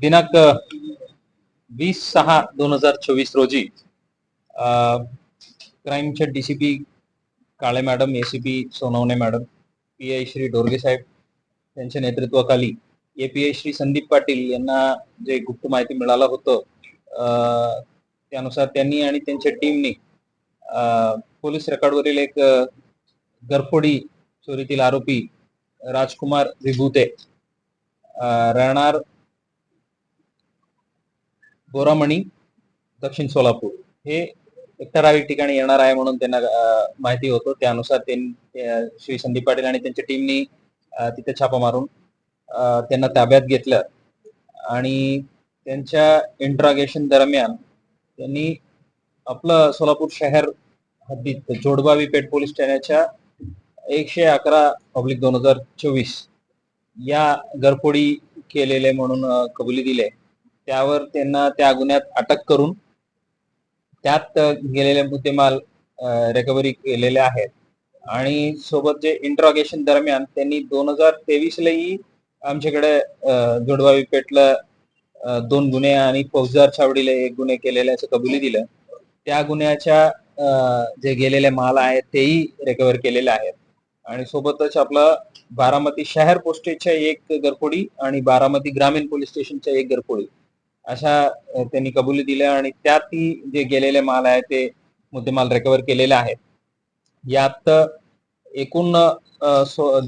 दिनांक वीस सहा दोन हजार चोवीस रोजी क्राईमचे DCP Kale madam ACP Sonawane madam P I Shri Dorge साहेब त्यांच्या नेतृत्वाखाली एपीआय श्री संदीप पाटील यांना जे गुप्त माहिती मिळालं होतं त्यानुसार त्यांनी आणि त्यांच्या टीमनी पोलीस रेकॉर्डवरील एक गरफोडी घरफोडी चोरीतील आरोपी राजकुमार विभूते राहणार बोरामणी दक्षिण सोलापूर. हे एक ठराविक ठिकाणी येणार आहे म्हणून त्यांना माहिती होतं. त्यानुसार श्री संदीप पाटील आणि त्यांच्या टीमनी तिथे छापा मारून त्यांना ताब्यात घेतलं. आणि त्यांच्या इंट्रागेशन दरम्यान त्यांनी आपलं सोलापूर शहर हद्दीत जोडबावी पेठ पोलीस ठाण्याच्या एकशे अकरा पब्लिक दोन हजार चोवीस या घरफोडी केलेले म्हणून कबुली दिले. त्यावर त्यांना त्या गुन्ह्यात अटक करून त्यात गेलेले मुद्देमाल रिकव्हरी केलेले आहेत. आणि सोबत जे इंट्रॉगेशन दरम्यान त्यांनी दोन हजार तेवीसलाही आमच्याकडे अं, पेठला दोन गुन्हे आणि फौजदार छावडीला एक गुन्हे केलेले असं कबुली दिलं. त्या गुन्ह्याच्या जे गेलेले माल आहेत तेही रिकव्हर केलेले आहेत. आणि सोबतच आपलं बारामती शहर पोस्टेजच्या एक घरफोडी आणि बारामती ग्रामीण पोलीस स्टेशनच्या एक घरफोडी अशा त्यांनी कबुली दिल्या आणि त्यातही जे गेलेले माल आहे ते मुद्देमाल रिकव्हर केलेले आहेत. यात एकूण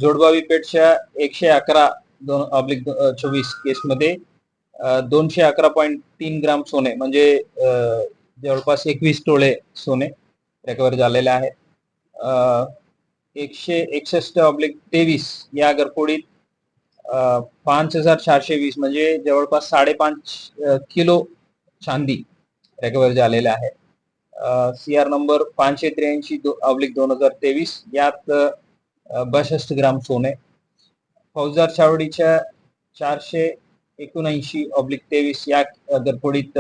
जोडबावी पेठच्या एकशे अकरा दोन ऑब्लिक चोवीस केसमध्ये दोनशे अकरा पॉईंट तीन ग्राम सोने म्हणजे जवळपास एकवीस टोळे सोने रिकव्हर झालेले आहेत. एकशे एकसष्ट ऑब्लिक तेवीस या गरकोडीत पाच हजार चारशे वीस म्हणजे जवळपास साडेपाच किलो चांदी रेकवर झालेल्या आहे. सी आर नंबर पाचशे त्र्याऐंशी दो ऑब्लिक दोन हजार तेवीस. यात बासष्ट ग्राम सोने. फौजदार चावडीच्या चारशे एकोणऐंशी ऑब्लिक तेवीस या घरफोडीत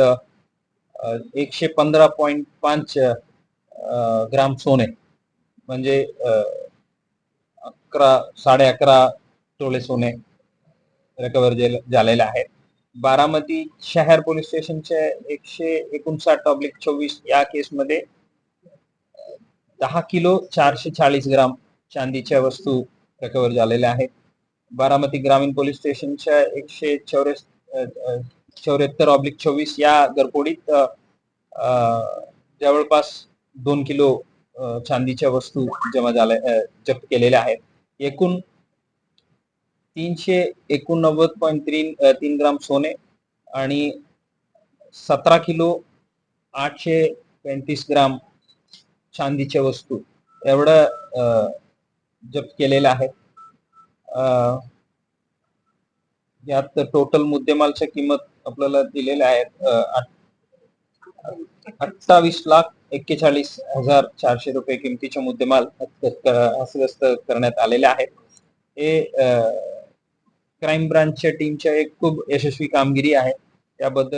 एकशे पंधरा पॉईंट पाच ग्राम सोने. म्हणजे अकरा साडे अकरा तोळे सोने रिकवर झालेले आहेत. बारामती शहर पोलीस स्टेशनच्या एकशे एकोणसाठ ऑब्लिक चोवीस या केसमध्ये दहा किलो चारशे चाळीस ग्राम चांदीच्या वस्तू रिकवर झालेल्या आहेत. बारामती ग्रामीण पोलीस स्टेशनच्या एकशे चौऱ्यास चौऱ्याहत्तर ऑब्लिक चोवीस या घरफोडीत जवळपास दोन किलो चांदीच्या वस्तू जमा झाल्या जप्त केलेल्या आहेत. एकूण तीनशे एकोणनव्वद पॉईंट तीन तीन ग्राम सोने आणि सतरा किलो आठशे पंचवीस ग्राम चांदीच्या वस्तू एवढं अ, जप्त केलेलं आहे यात टोटल मुद्देमालच्या किंमत आपल्याला दिलेल्या आहेत अठ्ठावीस लाख एक्केचाळीस हजार चारशे रुपये किमतीचे मुद्देमाल हस्तगत करण्यात आलेले आहेत. हे क्राईम ब्रांचच्या टीमच्या एक खूप यशस्वी कामगिरी आहे. त्याबद्दल